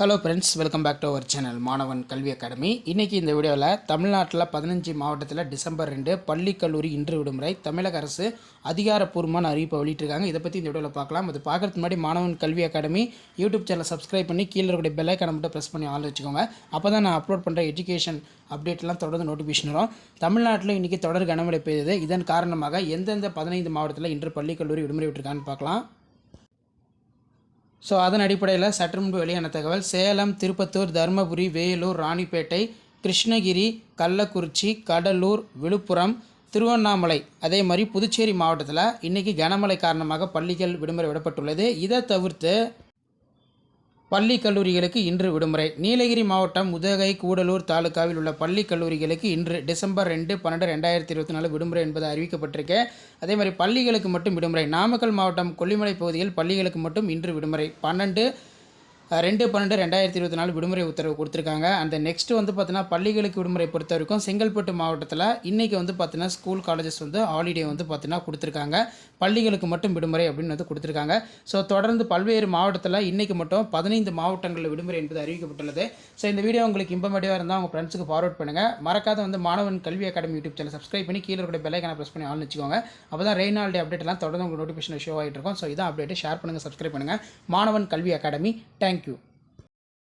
Hello friends welcome back to our channel மாணவன் கல்வி academy இன்றைக்கி இந்த வீடியோவில் தமிழ்நாட்டில் பதினஞ்சு மாவட்டத்தில் டிசம்பர் ரெண்டு பள்ளி கல்லூரி இன்று விடுமுறை தமிழக அரசு அதிகாரப்பூர்வமான அறிவிப்பை வெளியிட்டிருக்காங்க. இதை பற்றி இந்த வீடியோவில் பார்க்கலாம். அது பார்க்குறதுக்கு முன்னாடி மாணவன் கல்வி அகாடமி யூடியூப் சேனலை சப்ஸ்கிரைப் பண்ணி கீழே இருக்கக்கூடிய பெல்லைக்கான மட்டும் ப்ரெஸ் பண்ணி ஆள் வச்சுக்கோங்க. அப்போ தான் நான் அப்லோட் பண்ணுற எஜுகேஷன் அப்டேட்லாம் தொடர்ந்து நோட்டிஃபிகேஷன் வரும். தமிழ்நாட்டில் இன்றைக்கி தொடர் கனமழை பெய்தது. இதன் காரணமாக எந்தெந்த பதினைந்து மாவட்டத்தில் இன்று பள்ளி கல்லூரி விடுமுறை விட்டுருக்கான்னு பார்க்கலாம். ஸோ அதன் அடிப்படையில் சற்று முன்பு வெளியான தகவல் சேலம் திருப்பத்தூர் தருமபுரி வேலூர் ராணிப்பேட்டை கிருஷ்ணகிரி கள்ளக்குறிச்சி கடலூர் விழுப்புரம் திருவண்ணாமலை அதே மாதிரி புதுச்சேரி மாவட்டத்தில் இன்றைக்கி கனமழை காரணமாக பள்ளிகள் விடுமுறை விடப்பட்டுள்ளது. இதை தவிர்த்து பள்ளி கல்லூரிகளுக்கு இன்று விடுமுறை. நீலகிரி மாவட்டம் உதகை கூடலூர் தாலுக்காவில் உள்ள பள்ளி கல்லூரிகளுக்கு இன்று டிசம்பர் ரெண்டு பன்னெண்டு ரெண்டாயிரத்தி இருபத்தி நாலு விடுமுறை என்பது அறிவிக்கப்பட்டிருக்கு. அதே மாதிரி பள்ளிகளுக்கு மட்டும் விடுமுறை. நாமக்கல் மாவட்டம் கொல்லிமலை பகுதியில் பள்ளிகளுக்கு மட்டும் இன்று விடுமுறை. பன்னெண்டு ரெண்டு பன்னெண்டு ரெண்டாயிரத்தி இருபத்தி நாலு விடுமுறை உத்தரவு கொடுத்துருக்காங்க. அந்த நெக்ஸ்ட் வந்து பார்த்தீங்கன்னா பள்ளிகளுக்கு விடுமுறை பொறுத்த வரைக்கும் செங்கல்பட்டு மாவட்டத்தில் இன்றைக்கி வந்து பார்த்தீங்கன்னா ஸ்கூல் காலேஜஸ் வந்து ஹாலிடே வந்து பார்த்தீங்கன்னா கொடுத்துருக்காங்க. பள்ளிகளுக்கு மட்டும் விடுமுறை அப்படின்னு வந்து கொடுத்துருக்காங்க. ஸோ தொடர்ந்து பல்வேறு மாவட்டத்தில் இன்றைக்கி மட்டும் பதினைந்து மாவட்டங்களில் விடுமுறை என்பது அறிவிக்கப்பட்டுள்ளது. ஸோ இந்த வீடியோ உங்களுக்கு இம்பமேட்டிவாக இருந்தால் உங்கள் ஃப்ரெண்ட்ஸுக்கு ஃபார்வர்ட் பண்ணுங்கள் மறக்காத வந்து மாணவன் கல்வி அகாடமி யூடியூப் சேனல் சப்ஸ்கிரைப் பண்ணி கீழே இருக்கிற பெல்லைக்கான ப்ரெஸ் பண்ணி ஆள் வச்சுக்கோங்க. அப்போ தான் ரெயின் ஆல்டே அப்டேட் எல்லாம் தொடர்ந்து உங்களுக்கு நோட்டிஃபிகேஷன் ஷோ ஆகிட்டு இருக்கும். ஸோ இதான் அப்டேட் ஷேர் பண்ணுங்கள் சப்ஸ்கிரைப் பண்ணுங்கள் மாணவன் கல்வி அகாடமி தேங்க் Merci.